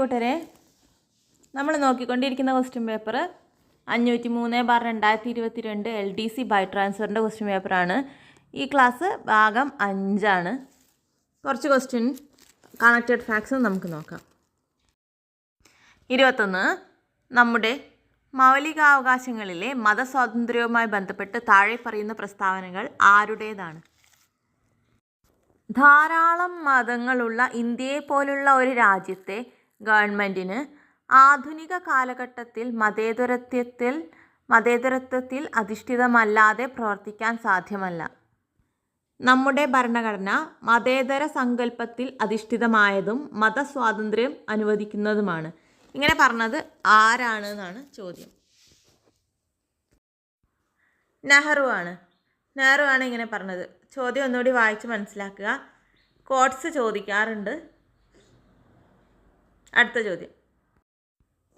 കൂട്ടരെ നമ്മൾ നോക്കിക്കൊണ്ടിരിക്കുന്ന question paper അഞ്ഞൂറ്റി മൂന്ന് ബാർ രണ്ടായിരത്തി ഇരുപത്തി രണ്ട് എൽ ഡി സി ബൈ ട്രാൻസ്ഫറിന്റെ ക്വസ്റ്റ്യൻ പേപ്പറാണ് ഈ ക്ലാസ് ഭാഗം അഞ്ചാണ്. കുറച്ച് ക്വസ്റ്റ്യൻ കണക്റ്റഡ് ഫാക്ട്സ് നമുക്ക് നോക്കാം. ഇരുപത്തൊന്ന് നമ്മുടെ മൗലികാവകാശങ്ങളിലെ മതസ്വാതന്ത്ര്യവുമായി ബന്ധപ്പെട്ട് താഴെ പറയുന്ന പ്രസ്താവനകൾ ആരുടേതാണ്? ധാരാളം മതങ്ങളുള്ള ഇന്ത്യയെ പോലുള്ള ഒരു രാജ്യത്തെ ഗവൺമെന്റിന് ആധുനിക കാലഘട്ടത്തിൽ മതേതരത്വത്തിൽ മതേതരത്വത്തിൽ അധിഷ്ഠിതമല്ലാതെ പ്രവർത്തിക്കാൻ സാധ്യമല്ല. നമ്മുടെ ഭരണഘടന മതേതര സങ്കല്പത്തിൽ അധിഷ്ഠിതമായതും മതസ്വാതന്ത്ര്യം അനുവദിക്കുന്നതുമാണ്. ഇങ്ങനെ പറഞ്ഞത് ആരാണ് എന്നാണ് ചോദ്യം. നെഹ്റു ആണ്. നെഹ്റു ആണ് ഇങ്ങനെ പറഞ്ഞത്. ചോദ്യം ഒന്നുകൂടി വായിച്ച് മനസ്സിലാക്കുക. കോട്സ് ചോദിക്കാറുണ്ട്. അടുത്ത ചോദ്യം.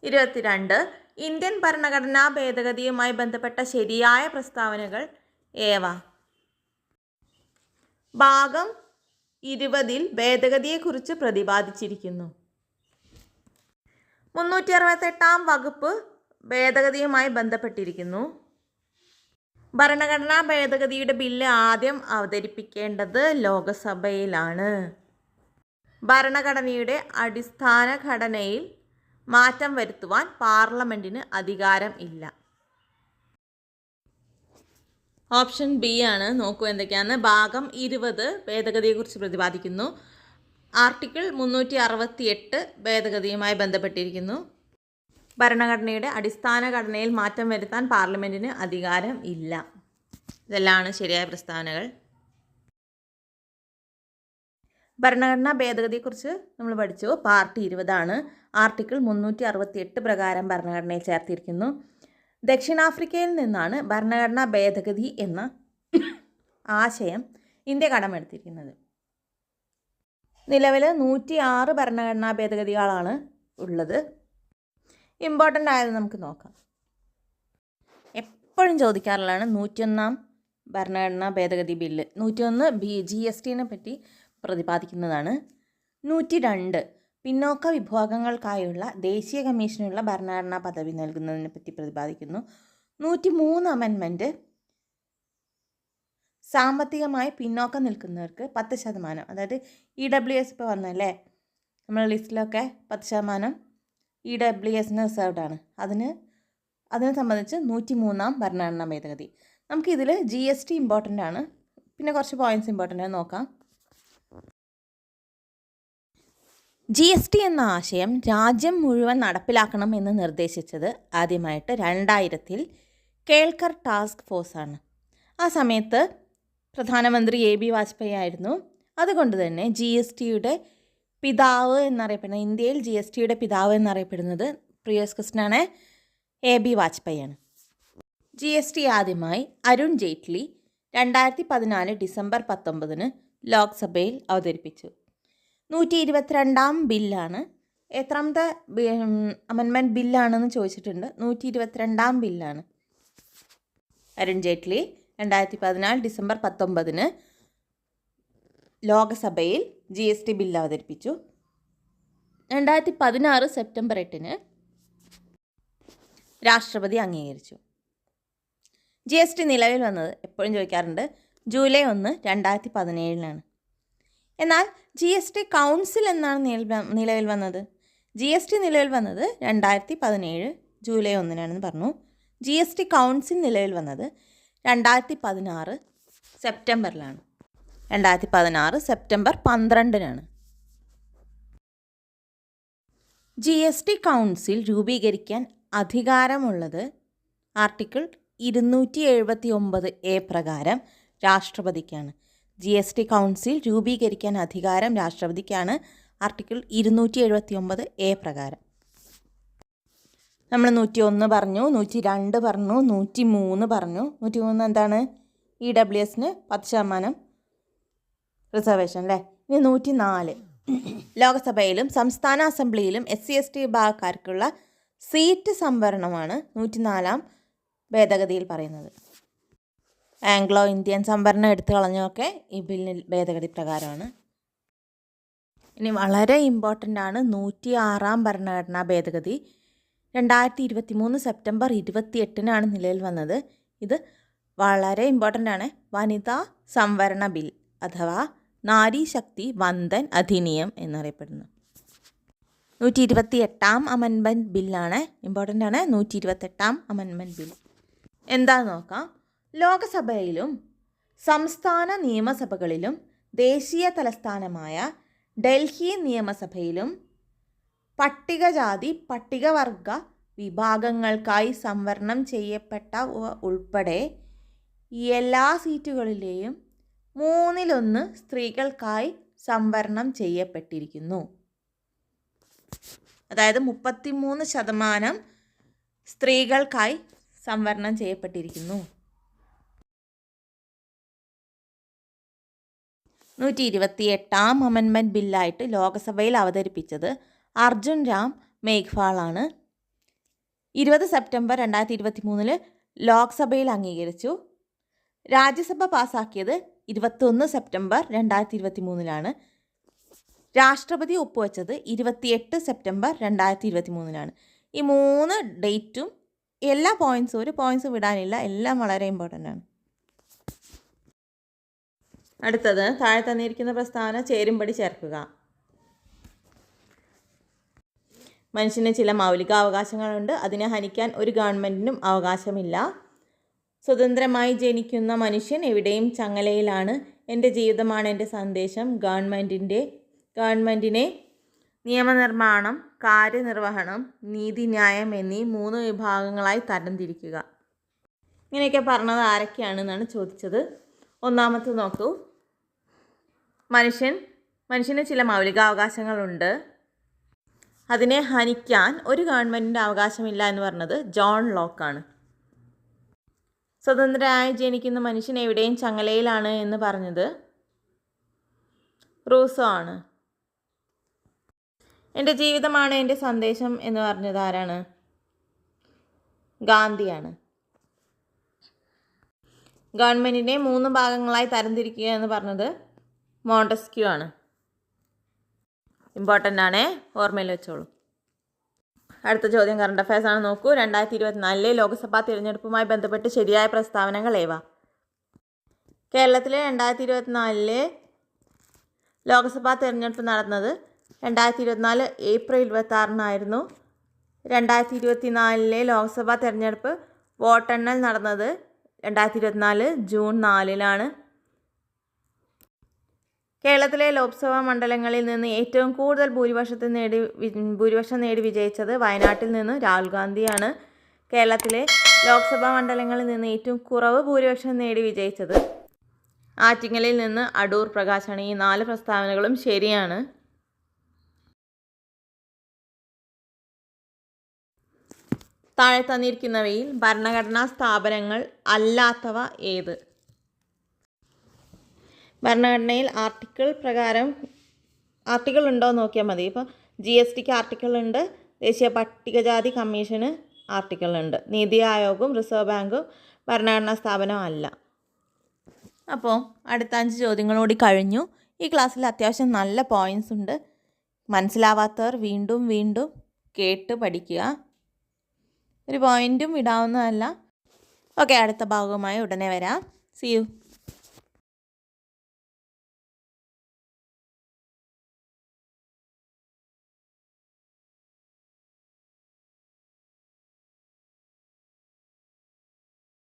ഇരുപത്തിരണ്ട്. ഇന്ത്യൻ ഭരണഘടനാ ഭേദഗതിയുമായി ബന്ധപ്പെട്ട ശരിയായ പ്രസ്താവനകൾ ഏവ? ഭാഗം ഇരുപതിൽ ഭേദഗതിയെക്കുറിച്ച് പ്രതിപാദിച്ചിരിക്കുന്നു. മുന്നൂറ്റി അറുപത്തെട്ടാം വകുപ്പ് ഭേദഗതിയുമായി ബന്ധപ്പെട്ടിരിക്കുന്നു. ഭരണഘടനാ ഭേദഗതിയുടെ ബില്ല് ആദ്യം അവതരിപ്പിക്കേണ്ടത് ലോകസഭയിലാണ്. ഭരണഘടനയുടെ അടിസ്ഥാന ഘടനയിൽ മാറ്റം വരുത്തുവാൻ പാർലമെന്റിന് അധികാരം ഇല്ല. ഓപ്ഷൻ ബി ആണ്. നോക്കൂ എന്തൊക്കെയാണ്. ഭാഗം ഇരുപത് ഭേദഗതിയെക്കുറിച്ച് പ്രതിപാദിക്കുന്നു. ആർട്ടിക്കിൾ മുന്നൂറ്റി അറുപത്തി എട്ട് ഭേദഗതിയുമായി ബന്ധപ്പെട്ടിരിക്കുന്നു. ഭരണഘടനയുടെ അടിസ്ഥാന ഘടനയിൽ മാറ്റം വരുത്താൻ പാർലമെന്റിന് അധികാരം ഇല്ല. ഇതെല്ലാമാണ് ശരിയായ പ്രസ്താവനകൾ. ഭരണഘടനാ ഭേദഗതിയെക്കുറിച്ച് നമ്മൾ പഠിച്ചു. പാർട്ടി ഇരുപതാണ്. ആർട്ടിക്കിൾ മുന്നൂറ്റി അറുപത്തി എട്ട് പ്രകാരം ഭരണഘടനയിൽ ചേർത്തിരിക്കുന്നു. ദക്ഷിണാഫ്രിക്കയിൽ നിന്നാണ് ഭരണഘടനാ ഭേദഗതി എന്ന ആശയം ഇന്ത്യ കടമെടുത്തിരിക്കുന്നത്. നിലവിൽ നൂറ്റി ആറ് ഭരണഘടനാ ഭേദഗതികളാണ് ഉള്ളത്. ഇമ്പോർട്ടന്റ് ആയത് നമുക്ക് നോക്കാം. എപ്പോഴും ചോദിക്കാറുള്ളതാണ് നൂറ്റിയൊന്നാം ഭരണഘടനാ ഭേദഗതി ബില്ല്. നൂറ്റിയൊന്ന് ബി ജി എസ് ടിനെ പറ്റി പ്രതിപാദിക്കുന്നതാണ്. നൂറ്റി രണ്ട് പിന്നോക്ക വിഭാഗങ്ങൾക്കായുള്ള ദേശീയ കമ്മീഷനുള്ള ഭരണഘടനാ പദവി നൽകുന്നതിനെ പറ്റി പ്രതിപാദിക്കുന്നു. നൂറ്റി മൂന്ന് അമെൻമെന്റ് സാമ്പത്തികമായി പിന്നോക്കം നിൽക്കുന്നവർക്ക് പത്ത് ശതമാനം. അതായത് ഇ ഡബ്ല്യു എസ് ഇപ്പോൾ വന്നല്ലേ നമ്മുടെ ലിസ്റ്റിലൊക്കെ പത്ത് ശതമാനം ഇ ഡബ്ല്യു എസിന് ആണ്. അതിന് അതിനെ സംബന്ധിച്ച് നൂറ്റി മൂന്നാം ഭരണഘടനാ ഭേദഗതി. നമുക്കിതിൽ ജി എസ് ടി ഇമ്പോർട്ടന്റ് ആണ്. പിന്നെ കുറച്ച് പോയിന്റ്സ് ഇമ്പോർട്ടന്റ് ആണ്. നോക്കാം. ജി എസ് ടി എന്ന ആശയം രാജ്യം മുഴുവൻ നടപ്പിലാക്കണം എന്ന് നിർദ്ദേശിച്ചത് ആദ്യമായിട്ട് രണ്ടായിരത്തിൽ കേൾക്കർ ടാസ്ക് ഫോഴ്സാണ് ആ സമയത്ത് പ്രധാനമന്ത്രി എ ബി വാജ്പേയി ആയിരുന്നു. അതുകൊണ്ട് തന്നെ ജി എസ് ടിയുടെ പിതാവ് എന്നറിയപ്പെടുന്ന ഇന്ത്യയിൽ ജി എസ് ടിയുടെ പിതാവ് എന്നറിയപ്പെടുന്നത് പ്രിയസ് കൃഷ്ണനാണ് എ ബി വാജ്പേയിയാണ് ജി എസ് ടി ആദ്യമായി അരുൺ ജെയ്റ്റ്ലി രണ്ടായിരത്തി പതിനാല് ഡിസംബർ പത്തൊമ്പതിന് ലോക്സഭയിൽ അവതരിപ്പിച്ചു. നൂറ്റി ഇരുപത്തിരണ്ടാം ബില്ലാണ്. എത്രാമത്തെ അമെൻമെന്റ് ബില്ലാണെന്ന് ചോദിച്ചിട്ടുണ്ട്. നൂറ്റി ഇരുപത്തിരണ്ടാം ബില്ലാണ്. അരുൺ ജെയ്റ്റ്ലി രണ്ടായിരത്തി പതിനാല് ഡിസംബർ പത്തൊമ്പതിന് ലോകസഭയിൽ ജി എസ് ടി ബില്ല് അവതരിപ്പിച്ചു. രണ്ടായിരത്തി പതിനാറ് സെപ്റ്റംബർ എട്ടിന് രാഷ്ട്രപതി അംഗീകരിച്ചു. ജി എസ് ടി നിലവിൽ വന്നത് എപ്പോഴും ചോദിക്കാറുണ്ട്. ജൂലൈ ഒന്ന് രണ്ടായിരത്തി പതിനേഴിലാണ് എന്നാൽ ജി എസ് ടി കൗൺസിൽ എന്നാണ് നിലവിൽ വന്നത്. ജി എസ് ടി നിലവിൽ വന്നത് രണ്ടായിരത്തി പതിനേഴ് ജൂലൈ ഒന്നിനാണെന്ന് പറഞ്ഞു. ജി എസ് ടി കൗൺസിൽ നിലവിൽ വന്നത് രണ്ടായിരത്തി പതിനാറ് സെപ്റ്റംബറിലാണ്. രണ്ടായിരത്തി പതിനാറ് സെപ്റ്റംബർ പന്ത്രണ്ടിനാണ്. ജി എസ് ടി കൗൺസിൽ രൂപീകരിക്കാൻ അധികാരമുള്ളത് ആർട്ടിക്കിൾ ഇരുന്നൂറ്റി എഴുപത്തി ഒമ്പത് എ പ്രകാരം രാഷ്ട്രപതിക്കാണ്. ജി എസ് ടി കൗൺസിൽ രൂപീകരിക്കാൻ അധികാരം രാഷ്ട്രപതിക്കാണ് ആർട്ടിക്കിൾ ഇരുന്നൂറ്റി എഴുപത്തി ഒമ്പത് എ പ്രകാരം. നമ്മൾ നൂറ്റി ഒന്ന് പറഞ്ഞു നൂറ്റി രണ്ട് പറഞ്ഞു നൂറ്റി മൂന്ന് പറഞ്ഞു. നൂറ്റി മൂന്ന് എന്താണ് ഇ ഡബ്ല്യു എസിന് പത്ത് ശതമാനം റിസർവേഷൻ അല്ലേ? ഇനി നൂറ്റി നാല് ലോകസഭയിലും സംസ്ഥാന അസംബ്ലിയിലും എസ് സി എസ് ടി വിഭാഗക്കാർക്കുള്ള സീറ്റ് സംവരണമാണ് നൂറ്റിനാലാം ഭേദഗതിയിൽ പറയുന്നത്. ആംഗ്ലോ ഇന്ത്യൻ സംവരണം എടുത്തു കളഞ്ഞൊക്കെ ഈ ബില്ലിൽ ഭേദഗതി പ്രകാരമാണ്. ഇനി വളരെ ഇമ്പോർട്ടന്റ് ആണ് നൂറ്റി ആറാം ഭരണഘടനാ ഭേദഗതി. രണ്ടായിരത്തി ഇരുപത്തി മൂന്ന് സെപ്റ്റംബർ ഇരുപത്തി എട്ടിനാണ് നിലയിൽ വന്നത്. ഇത് വളരെ ഇമ്പോർട്ടന്റ് ആണ്. വനിതാ സംവരണ ബിൽ അഥവാ നാരി ശക്തി വന്ദൻ അധിനിയം എന്നറിയപ്പെടുന്നു. നൂറ്റി ഇരുപത്തി എട്ടാം അമൻമെന്റ് ബില്ലാണ് ഇമ്പോർട്ടന്റ് ആണ്. നൂറ്റി ഇരുപത്തെട്ടാം അമൻമെന്റ് ബിൽ എന്താണെന്ന് നോക്കാം. ലോകസഭയിലും സംസ്ഥാന നിയമസഭകളിലും ദേശീയ തലസ്ഥാനമായ ഡൽഹി നിയമസഭയിലും പട്ടികജാതി പട്ടികവർഗ വിഭാഗങ്ങൾക്കായി സംവരണം ചെയ്യപ്പെട്ട ഉൾപ്പെടെ എല്ലാ സീറ്റുകളിലെയും മൂന്നിലൊന്ന് സ്ത്രീകൾക്കായി സംവരണം ചെയ്യപ്പെട്ടിരിക്കുന്നു. അതായത് മുപ്പത്തിമൂന്ന് ശതമാനം സ്ത്രീകൾക്കായി സംവരണം ചെയ്യപ്പെട്ടിരിക്കുന്നു. നൂറ്റി ഇരുപത്തി എട്ടാം അമൻമെന്റ് ബില്ലായിട്ട് ലോകസഭയിൽ അവതരിപ്പിച്ചത് അർജുൻ രാം മേഘ്വാളാണ്. ഇരുപത് സെപ്റ്റംബർ രണ്ടായിരത്തി ഇരുപത്തി മൂന്നിൽ ലോക്സഭയിൽ അംഗീകരിച്ചു. രാജ്യസഭ പാസാക്കിയത് ഇരുപത്തൊന്ന് സെപ്റ്റംബർ രണ്ടായിരത്തി ഇരുപത്തി മൂന്നിലാണ് രാഷ്ട്രപതി ഒപ്പുവെച്ചത് ഇരുപത്തിയെട്ട് സെപ്റ്റംബർ രണ്ടായിരത്തി ഇരുപത്തി മൂന്നിലാണ് ഈ മൂന്ന് ഡേറ്റും എല്ലാ പോയിൻസും ഒരു പോയിൻസും വിടാനില്ല എല്ലാം വളരെ ഇമ്പോർട്ടന്റ് ആണ്. അടുത്തത് താഴെ തന്നിരിക്കുന്ന പ്രസ്താവന ചേരുംപടി ചേർക്കുക. മനുഷ്യന് ചില മൗലിക അവകാശങ്ങളുണ്ട് അതിനെ ഹനിക്കാൻ ഒരു ഗവൺമെന്റിനും അവകാശമില്ല. സ്വതന്ത്രമായി ജനിക്കുന്ന മനുഷ്യൻ എവിടെയും ചങ്ങലയിലാണ്. എന്റെ ജീവിതമാണ് എന്റെ സന്ദേശം. ഗവൺമെന്റിന്റെ ഗവൺമെന്റിനെ നിയമനിർമ്മാണം കാര്യനിർവഹണം നീതിന്യായം എന്നീ മൂന്ന് വിഭാഗങ്ങളായി തരംതിരിക്കുക. ഇങ്ങനെയൊക്കെ പറഞ്ഞത് ആരൊക്കെയാണെന്നാണ് ചോദിച്ചത്. ഒന്നാമത്തെ നോക്കൂ. മനുഷ്യൻ മനുഷ്യന് ചില മൗലികാവകാശങ്ങളുണ്ട്. അതിനെ ഹനിക്കാൻ ഒരു ഗവൺമെന്റിന്റെ അവകാശമില്ല എന്ന് പറഞ്ഞത് ജോൺ ലോക്കാണ്. സ്വതന്ത്രരായി ജനിക്കുന്ന മനുഷ്യൻ എവിടെയും ചങ്ങലയിലാണ് എന്ന് പറഞ്ഞത് റൂസോ ആണ്. എന്റെ ജീവിതമാണ് എന്റെ സന്ദേശം എന്ന് പറഞ്ഞത് ആരാണ്? ഗാന്ധിയാണ് ഗവൺമെന്റിനെ മൂന്ന് ഭാഗങ്ങളായി തരംതിരിക്കുക എന്ന് പറഞ്ഞത് മോണ്ടസ്ക്യൂ ആണ്. ഇമ്പോർട്ടന്റ് ആണേ. ഓർമ്മയിൽ വെച്ചോളൂ. അടുത്ത ചോദ്യം കറണ്ട് അഫയേഴ്സ് ആണ്. നോക്കൂ. രണ്ടായിരത്തി ഇരുപത്തിനാലിലെ ലോക്സഭാ തിരഞ്ഞെടുപ്പുമായി ബന്ധപ്പെട്ട് ശരിയായ പ്രസ്താവനകൾ ഏവ? കേരളത്തിലെ രണ്ടായിരത്തി ഇരുപത്തിനാലിലെ ലോക്സഭാ തിരഞ്ഞെടുപ്പ് നടന്നത് രണ്ടായിരത്തി ഇരുപത്തിനാല് ഏപ്രിൽ ഇരുപത്തി ആറിനായിരുന്നു രണ്ടായിരത്തി ഇരുപത്തിനാലിലെ ലോക്സഭാ തിരഞ്ഞെടുപ്പ് വോട്ടെണ്ണൽ നടന്നത് രണ്ടായിരത്തി ഇരുപത്തിനാല് ജൂൺ നാലിലാണ്. കേരളത്തിലെ ലോക്സഭാ മണ്ഡലങ്ങളിൽ നിന്ന് ഏറ്റവും കൂടുതൽ ഭൂരിപക്ഷത്തിൽ നേടി ഭൂരിപക്ഷം നേടി വിജയിച്ചത് വയനാട്ടിൽ നിന്ന് രാഹുൽ ഗാന്ധിയാണ്. കേരളത്തിലെ ലോക്സഭാ മണ്ഡലങ്ങളിൽ നിന്ന് ഏറ്റവും കുറവ് ഭൂരിപക്ഷം നേടി വിജയിച്ചത് ആറ്റിങ്ങലിൽ നിന്ന് അടൂർ പ്രകാശാണ് ഈ നാല് പ്രസ്താവനകളും ശരിയാണ്. താഴെ തന്നിരിക്കുന്നവയിൽ ഭരണഘടനാ സ്ഥാപനങ്ങൾ അല്ലാത്തവ ഏത്? ഭരണഘടനയിൽ ആർട്ടിക്കിൾ പ്രകാരം ആർട്ടിക്കിൾ ഉണ്ടോ എന്ന് നോക്കിയാൽ മതി. ഇപ്പോൾ ജി എസ് ടിക്ക് ആർട്ടിക്കിൾ ഉണ്ട് ദേശീയ പട്ടികജാതി കമ്മീഷന് ആർട്ടിക്കിൾ ഉണ്ട്. നീതി ആയോഗും റിസർവ് ബാങ്കും ഭരണഘടനാ സ്ഥാപനവും അല്ല. അപ്പോൾ അടുത്ത അഞ്ച് ചോദ്യങ്ങളോടി കഴിഞ്ഞു. ഈ ക്ലാസ്സിൽ അത്യാവശ്യം നല്ല പോയിന്റ്സ് ഉണ്ട്. മനസ്സിലാവാത്തവർ വീണ്ടും വീണ്ടും കേട്ട് പഠിക്കുക. ഒരു പോയിന്റും ഇടാവുന്നതല്ല. ഓക്കെ അടുത്ത ഭാഗവുമായി ഉടനെ വരാം. C U